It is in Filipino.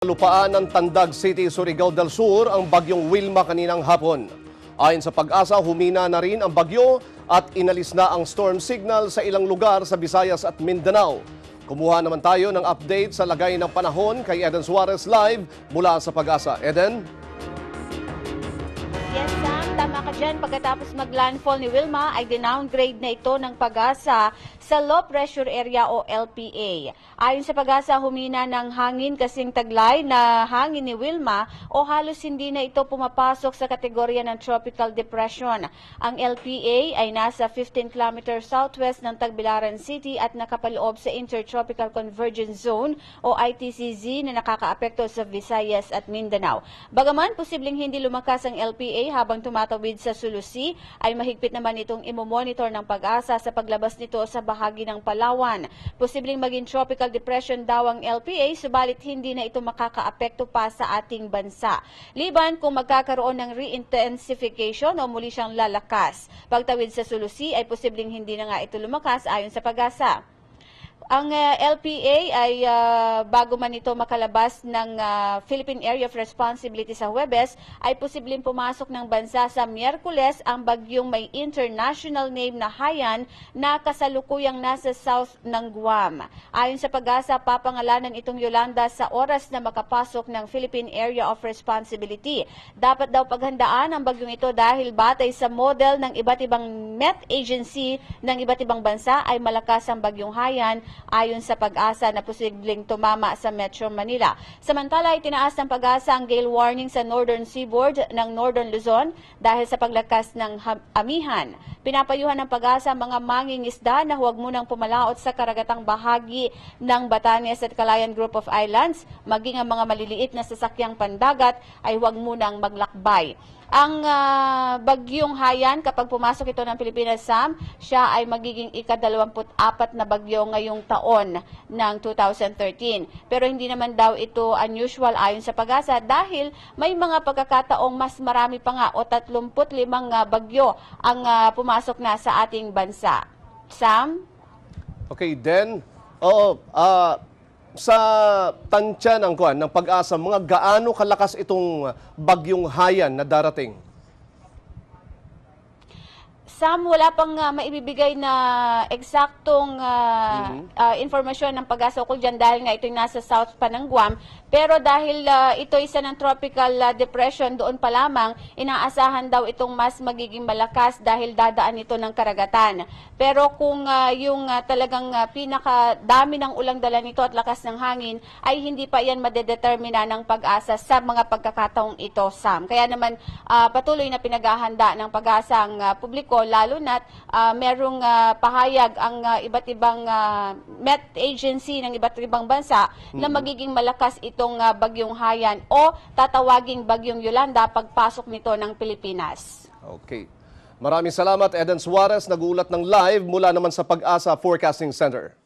Lupaan ng Tandag City, Surigao del Sur ang bagyong Wilma kaninang hapon. Ayon sa pag-asa, humina na rin ang bagyo at inalis na ang storm signal sa ilang lugar sa Visayas at Mindanao. Kumuha naman tayo ng update sa lagay ng panahon kay Eden Suarez live mula sa pag-asa. Eden? Tama ka. Pagkatapos mag-landfall ni Wilma, ay dinowngrade na ito ng pag-asa sa low pressure area o LPA. Ayon sa pag-asa, humina ng hangin kasing taglay na hangin ni Wilma o halos hindi na ito pumapasok sa kategorya ng tropical depression. Ang LPA ay nasa 15 km southwest ng Tagbilaran City at nakapaloob sa Intertropical Convergence Zone o ITCZ na nakakaapekto sa Visayas at Mindanao. Bagaman posibleng hindi lumakas ang LPA habang tumatawid sa Sulusi, ay mahigpit naman itong imomonitor ng pag-asa sa paglabas nito sa bahagi ng Palawan. Posibleng maging tropical depression daw ang LPA, subalit hindi na ito makakaapekto pa sa ating bansa. Liban kung magkakaroon ng re-intensification o muli siyang lalakas. Pagtawid sa Sulusi ay posibleng hindi na nga ito lumakas ayon sa pag-asa. Ang uh, LPA ay uh, bago man ito makalabas ng uh, Philippine Area of Responsibility sa Huwebes, ay posibleng pumasok ng bansa sa Miyerkules ang bagyong may international name na Haiyan na kasalukuyang nasa south ng Guam. Ayon sa pag-asa, papangalanan itong Yolanda sa oras na makapasok ng Philippine Area of Responsibility. Dapat daw paghandaan ang bagyong ito dahil batay sa model ng iba't ibang Met Agency ng iba't ibang bansa ay malakas ang bagyong Haiyan ayon sa pag-asa na posibleng tumama sa Metro Manila. Samantala, itinaas ng pag-asa ang gale warning sa Northern Seaboard ng Northern Luzon dahil sa paglakas ng amihan. Pinapayuhan ng pag-asa ang mga mangingisda na huwag munang pumalaot sa karagatang bahagi ng Batanes at Calayan Group of Islands, maging ang mga maliliit na sasakyang pandagat ay huwag munang maglakbay. Ang ah, bagyong Hayan, kapag pumasok ito ng Pilipinas, Sam, siya ay magiging ika-24 na bagyo ngayong taon ng 2013. Pero hindi naman daw ito unusual ayon sa pag-asa dahil may mga pagkakataong mas marami pa nga o 35 ah, bagyo ang ah, pumasok na sa ating bansa. Sam? Okay, then, oo, ah, sa tansya ng, kuwan, ng pag-asa, mga gaano kalakas itong bagyong Haiyan na darating? Sam, wala pang ah, maibibigay na eksaktong ah, ah, informasyon ng pag-asa ukol dyan dahil nga ito'y nasa south pa ng Guam. Pero dahil ah, ito isa ng tropical ah, depression doon pa lamang, inaasahan daw itong mas magiging malakas dahil dadaan ito ng karagatan. Pero kung ah, yung ah, talagang ah, pinakadami ng ulang dala nito at lakas ng hangin, ay hindi pa yan madedetermina ng pag-asa sa mga pagkakataong ito, Sam. Kaya naman ah, patuloy na pinaghahanda ng pag-asa ang ah, publiko lalo na't ah, merong ah, pahayag ang ah, iba't ibang ah, Met Agency ng iba't ibang bansa na magiging malakas itong ah, bagyong Haiyan o tatawaging bagyong Yolanda pagpasok nito ng Pilipinas. Okay. Maraming salamat, Eden Suarez, nagulat ng live mula naman sa Pag-asa Forecasting Center.